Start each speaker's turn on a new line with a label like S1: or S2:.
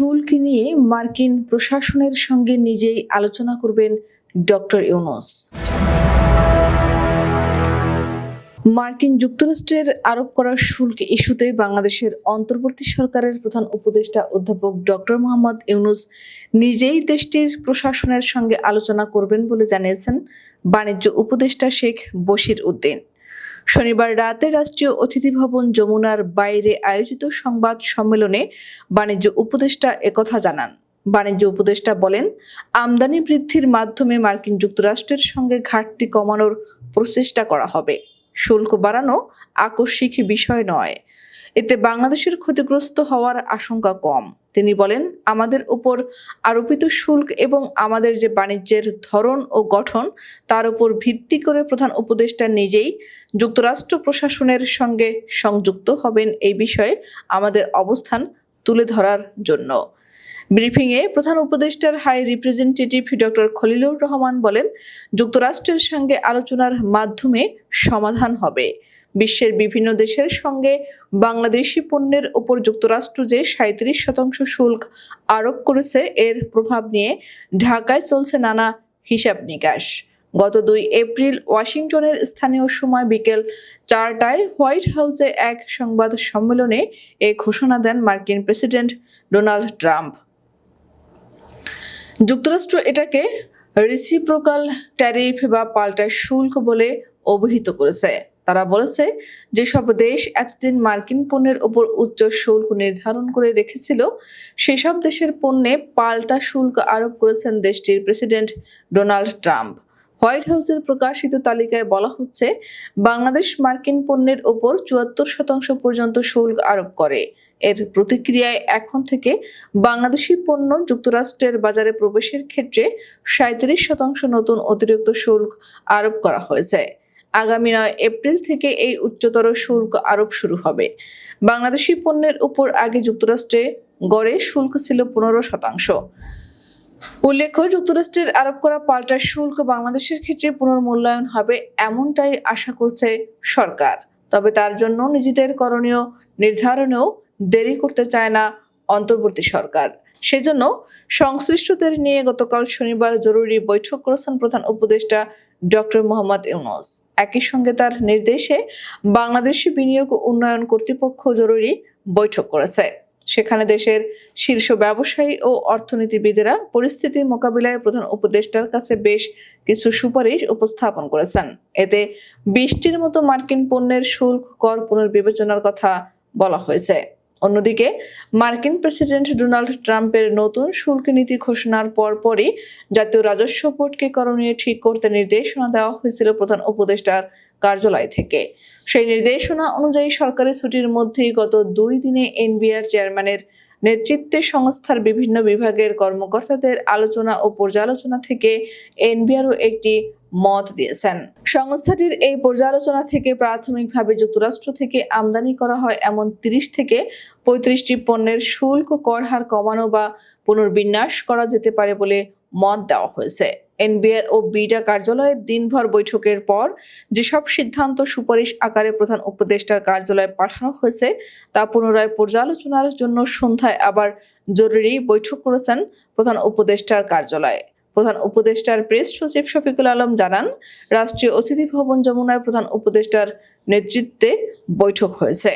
S1: শুল্ক নিয়ে মার্কিন প্রশাসনের সঙ্গে নিজেই আলোচনা করবেন ডক্টর ইউনুস। মার্কিন যুক্তরাষ্ট্রের আরোপ করা শুল্ক ইস্যুতে বাংলাদেশের অন্তর্বর্তী সরকারের প্রধান উপদেষ্টা অধ্যাপক ডক্টর মোহাম্মদ ইউনুস নিজেই দেশটির প্রশাসনের সঙ্গে আলোচনা করবেন বলে জানিয়েছেন বাণিজ্য উপদেষ্টা শেখ বশির উদ্দিন। শনিবার রাতে রাষ্ট্রীয় অতিথি ভবন যমুনার বাইরে আয়োজিত সংবাদ সম্মেলনে বাণিজ্য উপদেষ্টা একথা জানান। বাণিজ্য উপদেষ্টা বলেন, আমদানি বৃদ্ধির মাধ্যমে মার্কিন যুক্তরাষ্ট্রের সঙ্গে ঘাটতি কমানোর প্রচেষ্টা করা হবে। শুল্ক বাড়ানো আকস্মিক বিষয় নয়। এতে বাংলাদেশের ক্ষতিগ্রস্ত হওয়ার আশঙ্কা কম। তিনি বলেন, আমাদের উপর আরোপিত শুল্ক এবং আমাদের যে বাণিজ্যের ধরন ও গঠন, তার উপর ভিত্তি করে প্রধান উপদেষ্টা নিজেই যুক্তরাষ্ট্র প্রশাসনের সঙ্গে সংযুক্ত হবেন এই বিষয়ে আমাদের অবস্থান তুলে ধরার জন্য। ব্রিফিংয়ে প্রধান উপদেষ্টার high representative doctor Khalilur Rahman বলেন, যুক্তরাষ্ট্রের সঙ্গে আলোচনার মাধ্যমে সমাধান হবে। বিশ্বের বিভিন্ন দেশের সঙ্গে বাংলাদেশি পণ্যের ওপর যুক্তরাষ্ট্র যে সাঁত্রিশ শতাংশ শুল্ক আরোপ করেছে, এর প্রভাব নিয়ে ঢাকায় চলছে নানা হিসাব নিকাশ। গত দুই এপ্রিল ওয়াশিংটনের স্থানীয় সময় বিকেল চারটায় হোয়াইট হাউসে এক সংবাদ সম্মেলনে এ ঘোষণা দেন মার্কিন প্রেসিডেন্ট ডোনাল্ড ট্রাম্প। যুক্তরাষ্ট্র এটাকে রিসিপ্রোকাল ট্যারিফ বা পাল্টা শুল্ক বলে অভিহিত করেছে। তারা বলেছে যেসব দেশ এতদিন মার্কিন পণ্যের ওপর উচ্চ শুল্ক নির্ধারণ করে রেখেছিল, সেসব দেশের পণ্যে পাল্টা শুল্ক আরোপ করেছেন দেশটির প্রেসিডেন্ট ডোনাল্ড ট্রাম্প। হোয়াইট হাউসের প্রকাশিত তালিকায় বলা হচ্ছে, বাংলাদেশ মার্কিন পণ্যের ওপর চুয়াত্তর শতাংশ পর্যন্ত শুল্ক আরোপ করে। এর প্রতিক্রিয়ায় এখন থেকে বাংলাদেশি পণ্য যুক্তরাষ্ট্রের বাজারে প্রবেশের ক্ষেত্রে সাঁত্রিশ শতাংশ নতুন অতিরিক্ত শুল্ক আরোপ করা হয়েছে। আগামী নয় এপ্রিল থেকে এই উচ্চতর শুল্ক আরোপ শুরু হবে। বাংলাদেশি পণ্যের উপর আগে যুক্তরাষ্ট্রে গড়ে শুল্ক ছিল পনেরো শতাংশ। উল্লেখ্য, যুক্তরাষ্ট্রের আরোপ করা পাল্টা শুল্ক বাংলাদেশের ক্ষেত্রে পুনর্মূল্যায়ন হবে এমনটাই আশা করছে সরকার। তবে তার জন্য নিজেদের করণীয় নির্ধারণেও দেরি করতে চায় না অন্তর্বর্তী সরকার। সেজন্য সংশ্লিষ্টদের নিয়ে গতকাল শনিবার জরুরি বৈঠক করেছেন প্রধান উপদেষ্টা ডক্টর মোহাম্মদ ইউনুস। একই সঙ্গে তার নির্দেশে বাংলাদেশি বিনিয়োগ উন্নয়ন কর্তৃপক্ষ জরুরি বৈঠক করেছে। সেখানে দেশের শীর্ষ ব্যবসায়ী ও অর্থনীতিবিদেরা পরিস্থিতি মোকাবিলায় প্রধান উপদেষ্টার কাছে বেশ কিছু সুপারিশ উপস্থাপন করেছেন। এতে বিশটির মতো মার্কিন পণ্যের শুল্ক কর পুনর্বিবেচনার কথা বলা হয়েছে। অন্যদিকে মার্কিন প্রেসিডেন্ট ডোনাল্ড ট্রাম্পের নতুন শুল্ক নীতি ঘোষণার পরপরই জাতীয় রাজস্ব বোর্ডকে করণীয় ঠিক করতে নির্দেশনা দেওয়া হয়েছিল প্রধান উপদেষ্টার কার্যালয় থেকে। সেই নির্দেশনা অনুযায়ী সরকারি ছুটির মধ্যেই গত দুই দিনে এনবিআর চেয়ারম্যানের নেতৃত্বে সংস্থার বিভিন্ন বিভাগের কর্মকর্তাদের আলোচনা ও পর্যালোচনা থেকে এনবিআরও একটি মত দিয়েছেন। সংস্থাটির এই পর্যালোচনা থেকে প্রাথমিকভাবে যুক্তরাষ্ট্র থেকে আমদানি করা হয় এমন তিরিশ থেকে পঁয়ত্রিশটি পণ্যের শুল্ক, কর হার কমানো বা পুনর্বিন্যাস করা যেতে পারে বলে মত দেওয়া হয়েছে। এনবিআর ও বিডা কার্যালয়ে দিনভর বৈঠকের পর যেসব সিদ্ধান্ত সুপারিশ আকারে প্রধান উপদেষ্টার কার্যালয়ে পাঠানো হয়েছে, তা পুনরায় পর্যালোচনার জন্য সন্ধ্যায় আবার জরুরি বৈঠক করেছেন প্রধান উপদেষ্টার কার্যালয়ে। প্রধান উপদেষ্টার প্রেস সচিব শফিকুল আলম জানান, রাষ্ট্রীয় অতিথি ভবন যমুনার প্রধান উপদেষ্টার নেতৃত্বে বৈঠক হয়েছে।